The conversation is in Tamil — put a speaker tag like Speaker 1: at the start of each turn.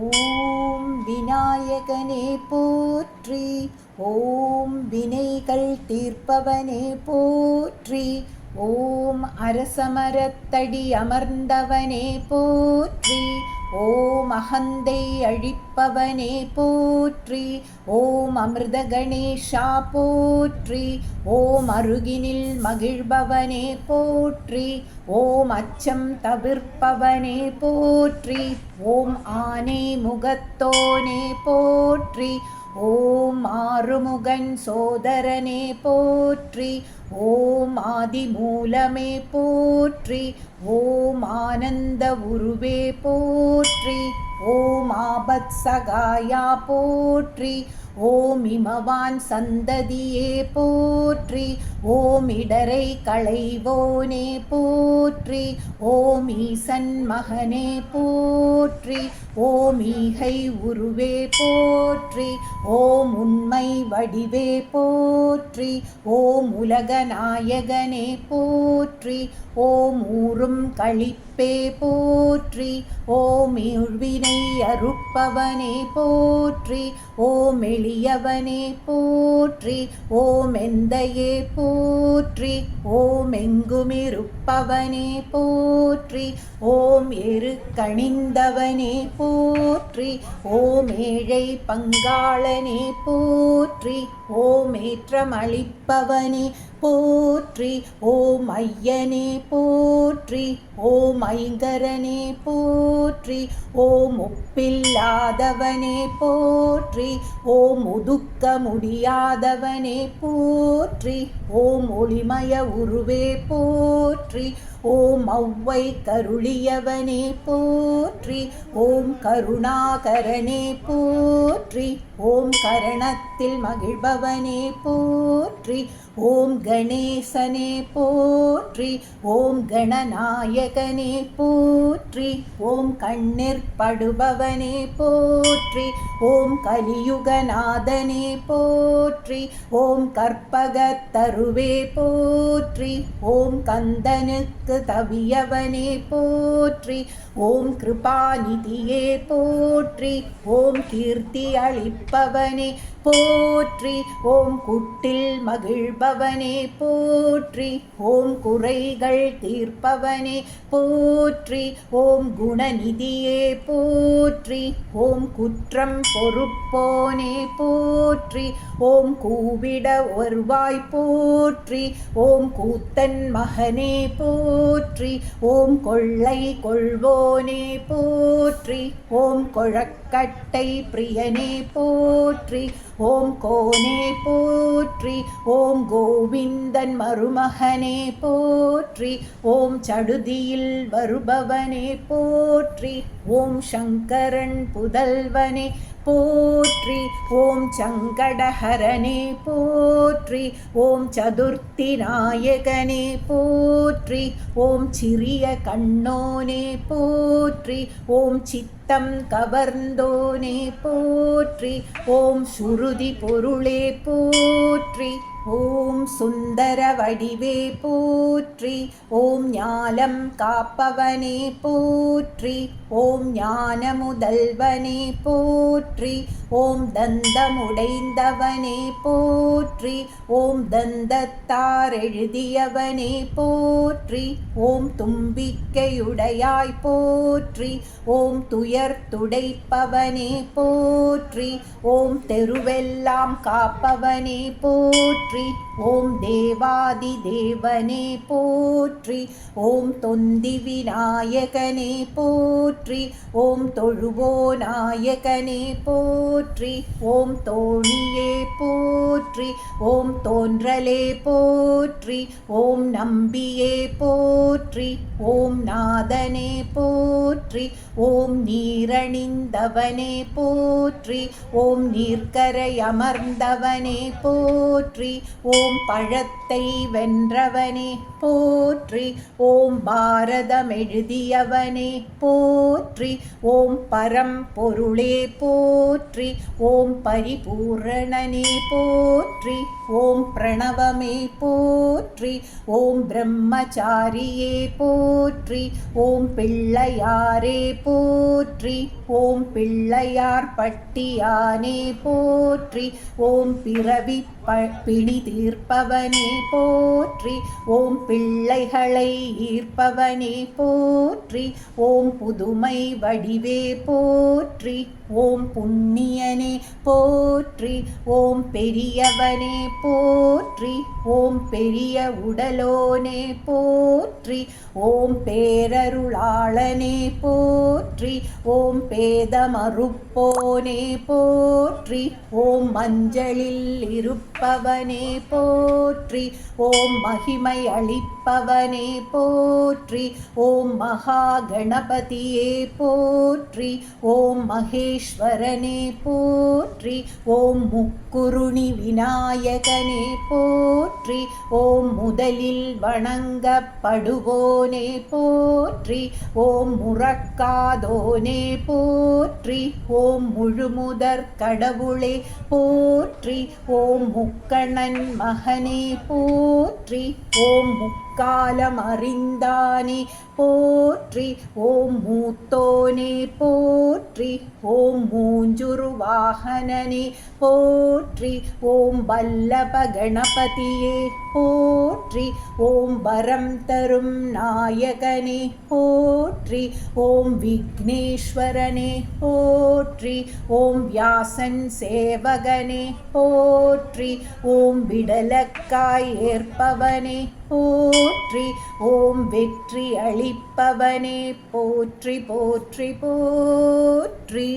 Speaker 1: ஓம் விநாயகனே போற்றி. ஓம் வினைகள் தீர்ப்பவனே போற்றி. ஓம் அரசமரத்தடி அமர்ந்தவனே போற்றி. ஓம் அகந்தை அழிப்பவனே போற்றி ஓம் அமிர்த கணேஷா போற்றி ஓம் அருகினில் மகிழ்பவனே போற்றி ஓம் அச்சம் தவிர்ப்பவனே போற்றி ஓம் ஆனை முகத்தோனே போற்றி ஓம் ஆறுமுகன் சோதரனே போற்றி ஓம் ஆதிமூலமே போற்றி ஓம் ஆனந்த உருவே போற்றி ஓம் ஆபத் சகாயா போற்றி ஓம் இமவான் சந்ததியே போற்றி ஓம் இடரை களைவோனே போற்றி ஓம் ஈசன் மகனே போற்றி ஓம் ஈகை உருவே போற்றி ஓம் உண்மை வடிவே போற்றி ஓம் உலக நாயகனே போற்றி ஓம் ஊரும் கழிப்பே போற்றி ஓம் இழ்வினை அறுப்பவனே போற்றி ஓம் எளியவனே போற்றி ஓம் எந்தையே போற்றி ஓம் எங்குமிருப்பவனே போற்றி ஓம் எரு கணிந்தவனே போற்றி போற்றி ஓமேழை பங்காளனே போற்றி. ஓம் ஏற்றமளிப்பவனே போற்றி ஓம் ஐயனே போற்றி ஓம் ஐங்கரனே போற்றி ஓம் ஒப்பில்லாதவனே போற்றி ஓம் ஒதுக்க முடியாதவனே போற்றி ஓம் ஒளிமய உருவே போற்றி ஓம் ஒளவை கருளியவனே போற்றி ஓம் கருணாகரனே போற்றி ஓம் கரணத்தில் மகிழ்பவனே போற்றி ஓம் கணேசனே போற்றி ஓம் கணநாயகனே போற்றி ஓம் கண்ணிற் படுபவனே போற்றி ஓம் கலியுகநாதனே போற்றி ஓம் கற்பகத்தருவே போற்றி ஓம் கந்தனுக்கு தவியவனே போற்றி ஓம் கிருபாநிதியே போற்றி ஓம் கீர்த்தி அளிப்பவனே போற்றி ஓம் குட்டில் மகிழ்பவனே போற்றி. ஓம் குறைகள் தீர்ப்பவனே போற்றி. ஓம் குணநிதியே போற்றி. ஓம் குற்றம் பொறுப்போனே போற்றி. ஓம் கூவிட வருவாய் போற்றி. ஓம் கூத்தன் மகனே போற்றி. ஓம் கொள்ளை கொள்வோனே போற்றி. ஓம் கொழக்கட்டை பிரியனே போற்றி. ஓம் கோனே போற்றி ஓம் கோவிந்தன் மருமகனே போற்றி ஓம் சடுதியில் வருபவனே போற்றி ஓம் சங்கரன் புதல்வனே போற்றி ஓம் சங்கடஹரனே போற்றி ஓம் சதுர்த்தி நாயகனே போற்றி ஓம் சிறிய கண்ணோனே போற்றி ஓம் சித்தம் கவர்ந்தோனே போற்றி ஓம் சுருதி பொருளே போற்றி. ஓம் சுந்தர வடிவே போற்றி ஓம் ஞாலம் காப்பவனே போற்றி ஓம் ஞான முதல்வனே போற்றி ஓம் தந்தமுடைந்தவனே போற்றி ஓம் தந்தத்தார் எழுதியவனே போற்றி ஓம் தும்பிக்கையுடையாய் போற்றி ஓம் துயர் துடைப்பவனே போற்றி ஓம் தெருவெல்லாம் காப்பவனே போற்றி போற்றி. ஓம் தேவாதி தேவனே போற்றி. ஓம் தொந்தி விநாயகனே போற்றி. ஓம் தொழுவோ நாயகனே போற்றி. ஓம் தோணியே போற்றி. ஓம் தோன்றலே போற்றி. ஓம் நம்பியே போற்றி. ஓம் நாதனே போற்றி. ஓம் நீரணிந்தவனே போற்றி. ஓம் நீர்க்கரை அமர்ந்தவனே போற்றி. ஓம் பழத்தை வென்றவனே. போற்றி. ஓம் பாரதம் எழுதியவனே போற்றி. ஓம் பரம் பொருளே போற்றி. ஓம் பரிபூரணனே போற்றி. ஓம் பிரணவமே போற்றி. ஓம் பிரம்மச்சாரியே போற்றி. ஓம் பிள்ளையாரே போற்றி. ஓம் பிள்ளையார் பட்டியானே போற்றி. ஓம் பிறவி பிணி தீர்ப்பவனே போற்றி. ஓம் பிள்ளைகளை ஈர்ப்பவனே போற்றி ஓம் புதுமை வடிவே போற்றி. ஓம் புண்ணியனே போற்றி ஓம் பெரியவனே போற்றி ஓம் பெரிய உடலோனே போற்றி ஓம் பேரருளாளனே போற்றி ஓம் பேதமறுப்போனே போற்றி ஓம் மஞ்சளில் இருப்பவனே போற்றி ஓம் மகிமை அளிப்பவனே போற்றி ஓம் மகா கணபதியே போற்றி ஓம் மகேஷ் ஈஸ்வரனே போற்றி ஓம் முக்குருணி விநாயகனே போற்றி ஓம் முதலில் வணங்கப்படுவோனே போற்றி ஓம் முறக்காதோனே போற்றி ஓம் முழுமுதற் கடவுளே போற்றி ஓம் முக்கணன் மகனே போற்றி ஓம் முக்க அறிந்தானே போற்றி ஓம் மூத்தோனே போற்றி ஓம் மூஞ்சுரு வாகனனே போற்றி ஓம் வல்லப கணபதியே போ போற்றி. ஓம் வரம் தரும் நாயகனே போற்றி. ஓம் விக்னேஸ்வரனே போற்றி. ஓம் வியாசன் சேவகனே போற்றி. ஓம் விடலக்காய் ஏற்பவனே போற்றி. ஓம் வெற்றி அளிப்பவனே போற்றி போற்றி போற்றி.